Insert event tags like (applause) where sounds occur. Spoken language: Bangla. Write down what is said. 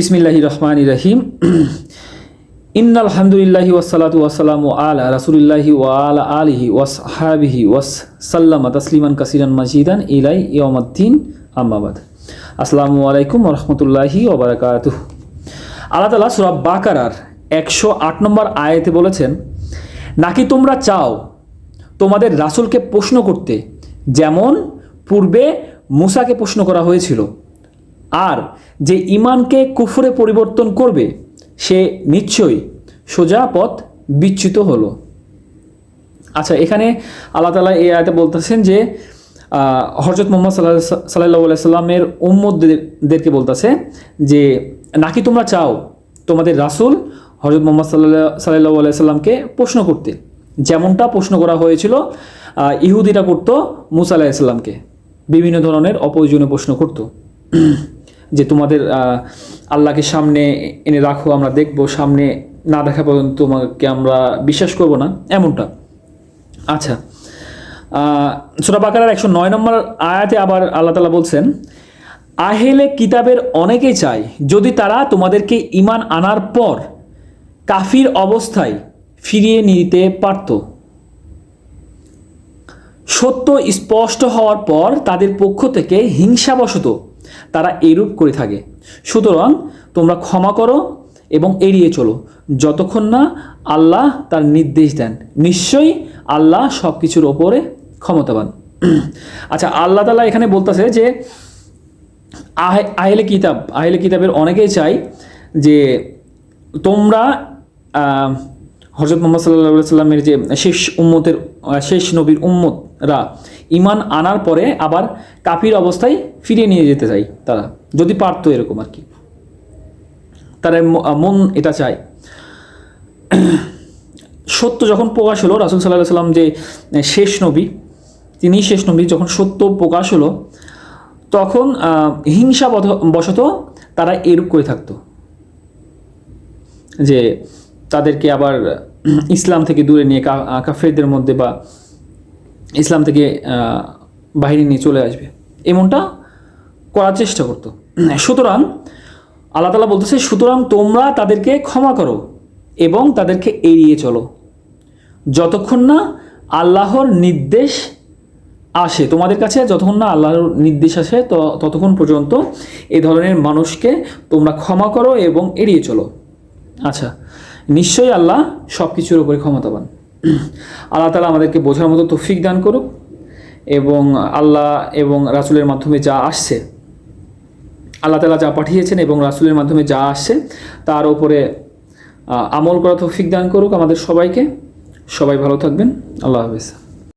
বিসমিল্লাহি রহমান রহিম। ইন্নাল হামদুলিল্লাহি ওয়াসালাতু ওয়াসালামু আলা রাসুলিল্লাহি ওয়া আলা আলিহি ওয়াসহাবিহি ওয়াস সাল্লামা তাসলিমান কাসিরান মাজিদান ইলাই ইয়ামাদ্দিন আম্মাবাদ আসসালামু আলাইকুম রহমতুল্লাহি ওবরাকাতুহ আল্লাহ তালা সুরাব বাকারার একশো আট নম্বর আয়াতে বলেছেন, নাকি তোমরা চাও তোমাদের রাসূলকে প্রশ্ন করতে, যেমন পূর্বে মুসাকে প্রশ্ন করা হয়েছিল আর যে ইমানকে কুফুরে পরিবর্তন করবে, সে নিশ্চয়ই সোজা পথ বিচ্যুত হলো। আচ্ছা এখানে আল্লাহ তালা এই আয়তে বলতেছেন যে হজরত মোহাম্মদ সাল্লাহ সাল্লাহ সাল্লামের উম্মদদেরকে বলতেছে যে, নাকি তোমরা চাও তোমাদের রাসূল হজরত মোহাম্মদ সাল্লাহ সাল্লাহ সাল্লামকে প্রশ্ন করতে? যেমনটা প্রশ্ন করা হয়েছিল ইহুদিরা করতো মুসা আলাহিসাল্লামকে বিভিন্ন ধরনের অপ্রয়োজনীয় প্রশ্ন করতো। যে তোমাদের আল্লাহকে সামনে এনে রাখো, আমরা দেখব, সামনে না দেখা পর্যন্ত তোমাকে আমরা বিশ্বাস করব না, এমনটা। আচ্ছা সুরা বাকারার একশো নয় নম্বর আয়াতে আবার আল্লাহ তালা বলছেন, আহেলে কিতাবের অনেকেই চায়, যদি তারা তোমাদেরকে ইমান আনার পর কাফির অবস্থায় ফিরিয়ে নিতে পারতো। সত্য স্পষ্ট হওয়ার পর তাদের পক্ষ থেকে হিংসাবশত তারা এরূপ করে থাকে। সুতরাং তোমরা ক্ষমা করো এবং এড়িয়ে চলো। যতক্ষণ না আল্লাহ তার নির্দেশ দেন, নিশ্চয়ই আল্লাহ সব কিছুর ওপরে ক্ষমতাবান। (clears throat) আচ্ছা আল্লাহ তালা এখানে বলতেছে যে, আহে- আহেলে কিতাব, আহেলে কিতাবের অনেকেই চাই যে তোমরা হজরত মোহাম্মদ সাল্লাহ সাল্লামের যে শেষ উম্মতের শেষ নবীর উম্মতরা ইমান আনার পরে আবার কাফির অবস্থায় ফিরিয়ে নিয়ে যেতে চাই তারা। যদি পারতো এরকম আর কি। তারা মন এটা চায়। সত্য যখন প্রকাশ হলো, রাসুল সাল্লাহ সাল্লাম যে শেষ নবী তিনি শেষ নবী, যখন সত্য প্রকাশ হলো, তখন হিংসা বশত তারা এরূপ করে থাকতো। যে তাদেরকে আবার ইসলাম থেকে দূরে নিয়ে কাফেরদের মধ্যে বা ইসলাম থেকে বাইরে নিয়ে চলে আসবে। এমনটা করার চেষ্টা করতো। (clears throat) সুতরাং আল্লাহ তালা বলতেছে, সুতরাং তোমরা তাদেরকে ক্ষমা করো এবং তাদেরকে এড়িয়ে চলো। যতক্ষণ না আল্লাহর নির্দেশ আসে, তোমাদের কাছে যতক্ষণ না আল্লাহর নির্দেশ আসে ততক্ষণ পর্যন্ত এ ধরনের মানুষকে তোমরা ক্ষমা করো এবং এড়িয়ে চলো। আচ্ছা নিশ্চয়ই আল্লাহ সব কিছুর উপরে ক্ষমতাবান। আল্লাহ তালা আমাদেরকে বোঝার মতো তৌফিক দান করুক এবং আল্লাহ এবং রাসুলের মাধ্যমে যা আসছে, আল্লাহ তালা যা পাঠিয়েছেন এবং রাসুলের মাধ্যমে যা আসছে, তার ওপরে আমল করা তৌফিক দান করুক আমাদের সবাইকে। সবাই ভালো থাকবেন। আল্লাহ হাফিজ।